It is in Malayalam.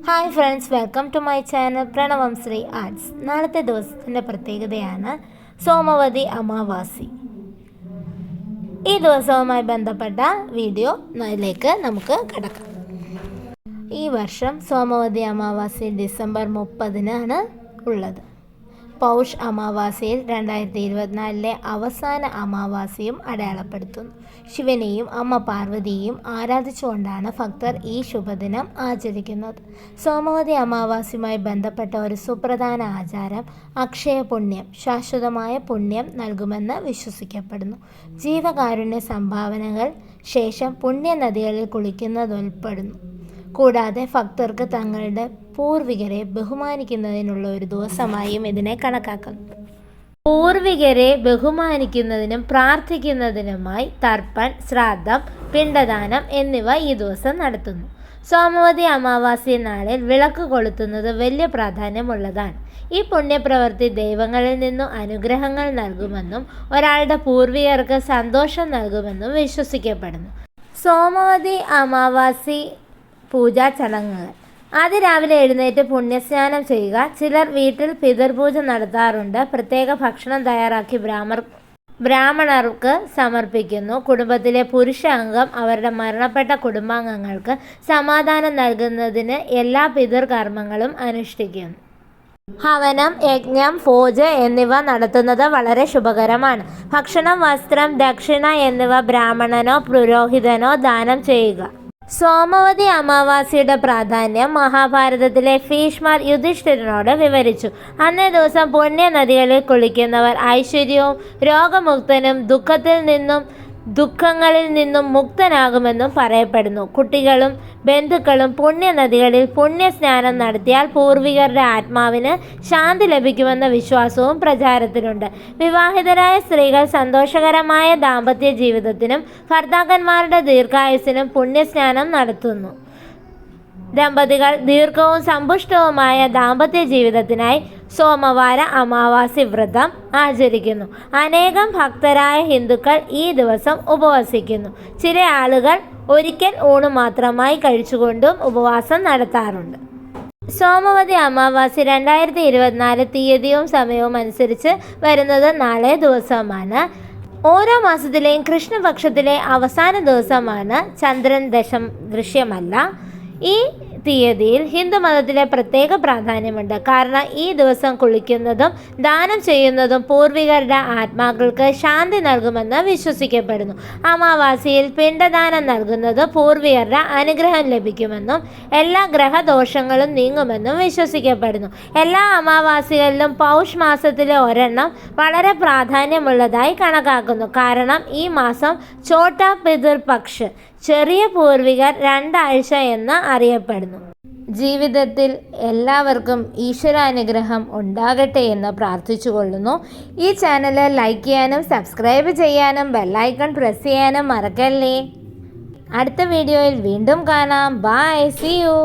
Hi friends welcome to my channel Pranavam Sree arts നാളത്തെ ദിവസത്തിന്റെ പ്രത്യേകതയാണ് സോമവതി അമാവാസി. ഈ ദിവസവുമായി ബന്ധപ്പെട്ട വീഡിയോയിലേക്ക് നമുക്ക് കിടക്കാം. ഈ വർഷം സോമവതി അമാവാസി ഡിസംബർ മുപ്പതിനാണ് ഉള്ളത്. പൗഷ് അമാവാസിയിൽ രണ്ടായിരത്തി ഇരുപത്തിനാലിലെ അവസാന അമാവാസിയും അടയാളപ്പെടുത്തുന്നു. ശിവനെയും അമ്മ പാർവതിയെയും ആരാധിച്ചുകൊണ്ടാണ് ഭക്തർ ഈ ശുഭദിനം ആചരിക്കുന്നത്. സോമവതി അമാവാസിയുമായി ബന്ധപ്പെട്ട ഒരു സുപ്രധാന ആചാരം അക്ഷയ പുണ്യം ശാശ്വതമായ പുണ്യം നൽകുമെന്ന് വിശ്വസിക്കപ്പെടുന്നു. ജീവകാരുണ്യ സംഭാവനകൾ ശേഷം പുണ്യനദികളിൽ കുളിക്കുന്നതുൾപ്പെടുന്നു. കൂടാതെ ഭക്തർക്ക് തങ്ങളുടെ പൂർവികരെ ബഹുമാനിക്കുന്നതിനുള്ള ഒരു ദിവസമായും ഇതിനെ കണക്കാക്കുന്നു. പൂർവികരെ ബഹുമാനിക്കുന്നതിനും പ്രാർത്ഥിക്കുന്നതിനുമായി തർപ്പൺ ശ്രാദ്ധം പിണ്ടദാനം എന്നിവ ഈ ദിവസം നടത്തുന്നു. സോമവതി അമാവാസി നാളിൽ വിളക്ക് കൊളുത്തുന്നത് വലിയ പ്രാധാന്യമുള്ളതാണ്. ഈ പുണ്യപ്രവൃത്തി ദൈവങ്ങളിൽ നിന്നും അനുഗ്രഹങ്ങൾ നൽകുമെന്നും ഒരാളുടെ പൂർവികർക്ക് സന്തോഷം നൽകുമെന്നും വിശ്വസിക്കപ്പെടുന്നു. സോമവതി അമാവാസി പൂജാ ചടങ്ങുകൾ. ആദ്യ രാവിലെ എഴുന്നേറ്റ് പുണ്യസ്നാനം ചെയ്യുക. ചിലർ വീട്ടിൽ പിതൃപൂജ നടത്താറുണ്ട്. പ്രത്യേക ഭക്ഷണം തയ്യാറാക്കി ബ്രാഹ്മർ ബ്രാഹ്മണർക്ക് സമർപ്പിക്കുന്നു. കുടുംബത്തിലെ പുരുഷ അംഗം അവരുടെ മരണപ്പെട്ട കുടുംബാംഗങ്ങൾക്ക് സമാധാനം നൽകുന്നതിന് എല്ലാ പിതൃകർമ്മങ്ങളും അനുഷ്ഠിക്കുന്നു. ഹവനം യജ്ഞം പൂജ എന്നിവ നടത്തുന്നത് വളരെ ശുഭകരമാണ്. ഭക്ഷണം വസ്ത്രം ദക്ഷിണ എന്നിവ ബ്രാഹ്മണനോ പുരോഹിതനോ ദാനം ചെയ്യുക. സോമവതി അമാവാസിയുടെ പ്രാധാന്യം മഹാഭാരതത്തിലെ ഭീഷ്മർ യുധിഷ്ഠിരനോട് വിവരിച്ചു. അന്നേ ദിവസം പുണ്യ നദികളിൽ കുളിക്കുന്നവർ ഐശ്വര്യവും രോഗമുക്തനും ദുഃഖത്തിൽ നിന്നും ദുഃഖങ്ങളിൽ നിന്നും മുക്തനാകുമെന്നും പറയപ്പെടുന്നു. കുട്ടികളും ബന്ധുക്കളും പുണ്യനദികളിൽ പുണ്യസ്നാനം നടത്തിയാൽ പൂർവികരുടെ ആത്മാവിന് ശാന്തി ലഭിക്കുമെന്ന വിശ്വാസവും പ്രചാരത്തിലുണ്ട്. വിവാഹിതരായ സ്ത്രീകൾ സന്തോഷകരമായ ദാമ്പത്യ ജീവിതത്തിനും ഭർത്താക്കന്മാരുടെ ദീർഘായുസിനും പുണ്യസ്നാനം നടത്തുന്നു. ദമ്പതികൾ ദീർഘവും സമ്പുഷ്ടവുമായ ദാമ്പത്യ ജീവിതത്തിനായി സോമവാര അമാവാസി വ്രതം ആചരിക്കുന്നു. അനേകം ഭക്തരായ ഹിന്ദുക്കൾ ഈ ദിവസം ഉപവസിക്കുന്നു. ചില ആളുകൾ ഒരിക്കൽ ഊണ് മാത്രമായി കഴിച്ചുകൊണ്ടും ഉപവാസം നടത്താറുണ്ട്. സോമവതി അമാവാസി രണ്ടായിരത്തി ഇരുപത്തിനാല് തീയതിയും സമയവും അനുസരിച്ച് വരുന്നത് നാളെ ദിവസമാണ്. ഓരോ മാസത്തിലെയും കൃഷ്ണപക്ഷത്തിലെ അവസാന ദിവസമാണ് ചന്ദ്രൻ ദശം ദൃശ്യമല്ല. ഈ തീയതിയിൽ ഹിന്ദുമതത്തിലെ പ്രത്യേക പ്രാധാന്യമുണ്ട്. കാരണം ഈ ദിവസം കുളിക്കുന്നതും ദാനം ചെയ്യുന്നതും പൂർവികരുടെ ആത്മാക്കൾക്ക് ശാന്തി നൽകുമെന്ന് വിശ്വസിക്കപ്പെടുന്നു. അമാവാസിയിൽ പിണ്ടദാനം നൽകുന്നത് പൂർവികരുടെ അനുഗ്രഹം ലഭിക്കുമെന്നും എല്ലാ ഗ്രഹദോഷങ്ങളും നീങ്ങുമെന്നും വിശ്വസിക്കപ്പെടുന്നു. എല്ലാ അമാവാസികളിലും പൗഷ് മാസത്തിലെ ഒരെണ്ണം വളരെ പ്രാധാന്യമുള്ളതായി കണക്കാക്കുന്നു. കാരണം ഈ മാസം ചോട്ടാ പിതൃപക്ഷ് ചെറിയ പൂർവികർ രണ്ടാഴ്ച എന്ന് അറിയപ്പെടുന്നു. ജീവിതത്തിൽ എല്ലാവർക്കും ഈശ്വരാനുഗ്രഹം ഉണ്ടാകട്ടെ എന്ന് പ്രാർത്ഥിച്ചുകൊള്ളുന്നു. ഈ ചാനൽ ലൈക്ക് ചെയ്യാനും സബ്സ്ക്രൈബ് ചെയ്യാനും ബെല്ലൈക്കൺ പ്രസ് ചെയ്യാനും മറക്കല്ലേ. അടുത്ത വീഡിയോയിൽ വീണ്ടും കാണാം. By C U